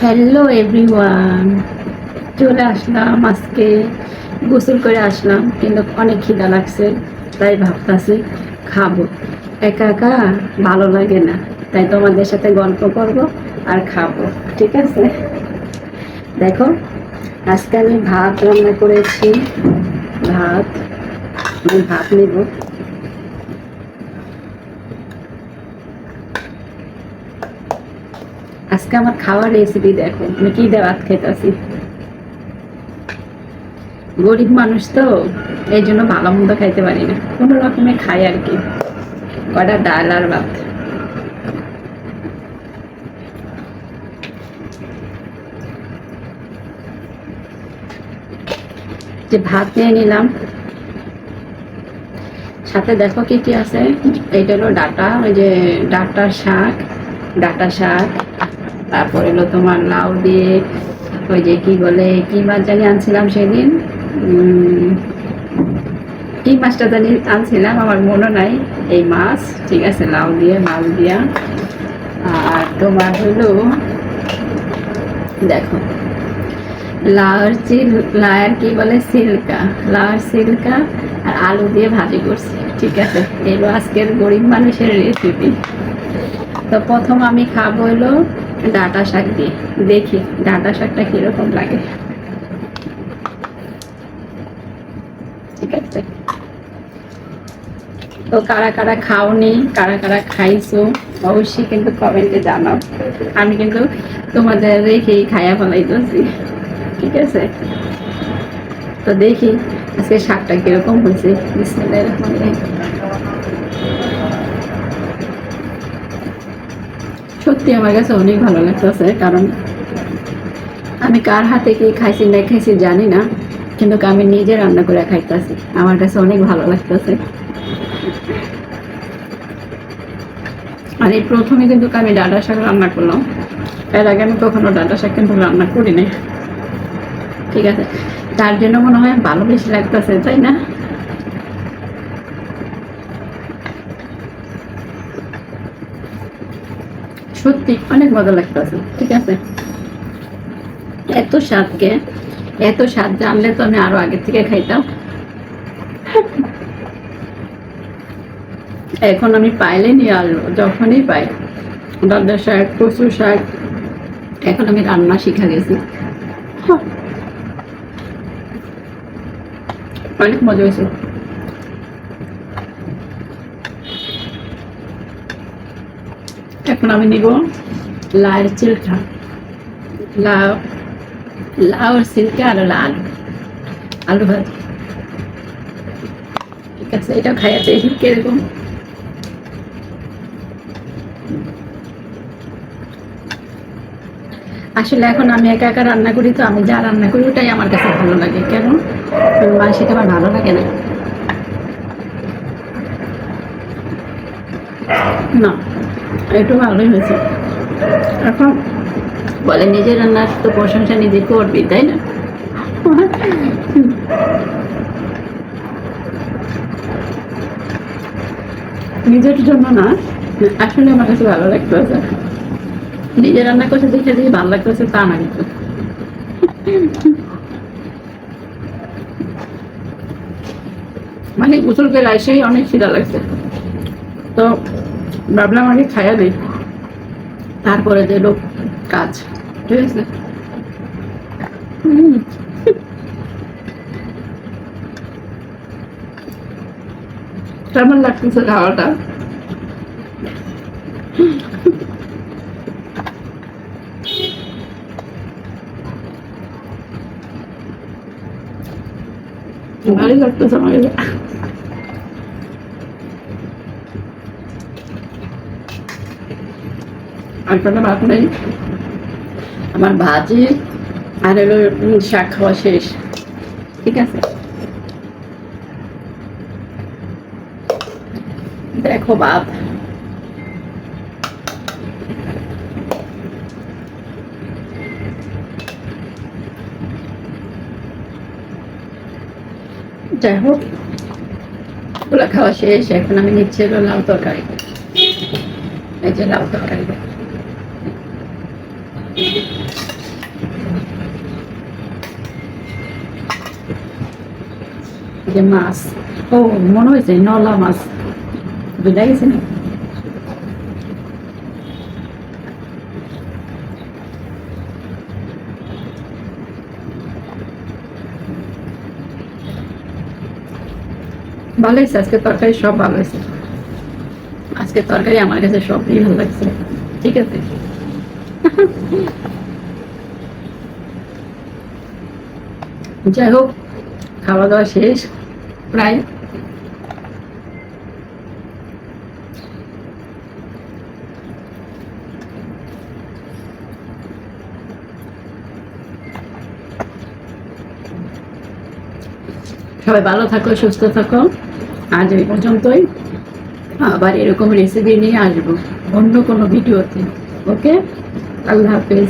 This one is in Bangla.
হ্যালো এভরিওয়ান চলে আসলাম, আজকে গোসল করে আসলাম, কিন্তু অনেক খিদা লাগছে, তাই ভাবতাছি খাব। একা একা ভালো লাগে না, তাই তোমাদের সাথে গল্প করব আর খাব, ঠিক আছে? দেখো, আজকে আমি ভাত রান্না করেছি, ভাত, আমি ভাত নেব। আজকে আমার খাওয়ার রেসিপি দেখো। আমি কি দিয়ে ভাত খেতেছি গরিব মানুষ তো এই জন্য ভালো মন্দ খাইতে পারি না। কোনো রকমে খাই আর কি। কটা ডাল আর ভাত। যে ভাত নিয়ে নিলাম। সাথে দেখো কি কি আছে? এইটা হলো ডাটা, ওই যে ডাটার শাক, ডাটা শাক। তারপরে হলো তোমার লাউ দিয়ে, ওই যে কি বলে, কি মাছ জানি আনছিলাম সেদিন কি মাছটা জানি আনছিলাম, আমার মনে নাই, এই মাছ, ঠিক আছে, লাউ দিয়ে, মাছ দিয়া। আর তোমার হলো, দেখো, লাউর চিল লাউর কি বলে, সিল্কা, লাউর সিল্কা আর আলু দিয়ে ভাজি করছি, ঠিক আছে এগুলো আজকের গরিব মানুষের রেসিপি তো প্রথম আমি খাব হলো ডাটা শাক দিয়ে। দেখি ডাটা শাকটা কীরকম লাগে। তো কারা কারা খাওনি, কারা কারা খাইছো, অবশ্যই কিন্তু কমেন্টে জানাও। আমি কিন্তু তোমাদের রেখেই খাইয়া ফেলাইতেছি। ঠিক আছে? তো দেখি আজকে শাকটা কীরকম হয়েছে। বিসমিল্লাহির রহমানির রহিম। সত্যি আমার কাছে অনেক ভালো লাগতেছে, কারণ আমি কার হাতে কি খাইছি, না খাইছি জানি না, কিন্তু আমি নিজে রান্না করে খাইতেছি। আমার কাছে অনেক ভালো লাগতেছে। আর এই প্রথমে কিন্তু আমি ডাটা শাক রান্না করলাম। এর আগে আমি কখনো ডাটা শাক কিন্তু রান্না করি নাই ঠিক আছে। তার জন্য মনে হয় ভালো বেশি লাগতেছে, তাই না? সত্যি অনেক মজা ঠিক আছে? এত স্বাদকে এত স্বাদ জানলে তো আমি আরও আগে থেকে খাইতাম। এখন আমি পাইলে নিয়ে আসব যখনই পাই। ডাঁটা শাক কচু শাক, এখন আমি রান্না শিখা গেছি। অনেক মজা হয়েছে। এখন আমি নিব লাউয়ের চিলকা। লাউ লাউর সিল্কা আর লাল আলু। ভাজি। ঠিক আছে এটা খাইয়া দেখি কীরকম। আসলে এখন আমি একা একা রান্না করি তো, আমি যা রান্না করি ওটাই আমার কাছে ভালো লাগে। কেন? মা সেটা আমার ভালো লাগে না। না। একটু ভালোই হয়েছে। এখন বলে, নিজের রান্নার তো প্রশংসা নিজে করবি, তাই না? নিজের জন্য না, আসলে আমার কাছে ভালো লাগতেছে নিজে রান্না করছে, দেখে দেখে ভালো লাগতেছে তা না কিন্তু। মানে গোসল করে এসেই অনেক খিদা লাগছে। তো ভাবলাম আগে খাইয়া দিই। তারপরে দিল কাজ, ঠিক আছে? কেমন লাগতেছে খাওয়াটা? ভালোই লাগতেছে আমার আর ভাত নেই? আমার ভাজি আর হলো শাক খাওয়া শেষ। ঠিক আছে? দেখো ভাত। যাই হোক, ওগুলো খাওয়া শেষ। এখন আমি নিচ্ছি হলো লাউ তরকারি। এই যে লাউ তরকারি। যে মাছ, ও, মনে হয়েছে নলা মাছ। বুঝা গেছে না? ভালো হয়েছে, আজকে তরকারি সব ভালো হয়েছে। আজকে তরকারি আমার কাছে সবই ভালো লাগছে। ঠিক আছে? যাই হোক খাওয়া দাওয়া শেষ, প্রায়। সবাই ভালো থাকো, সুস্থ থাকো। আজ এই পর্যন্তই। আবার এরকম রেসিপি নিয়ে আসব অন্য কোনো ভিডিওতে, ওকে? আল্লাহ হাফেজ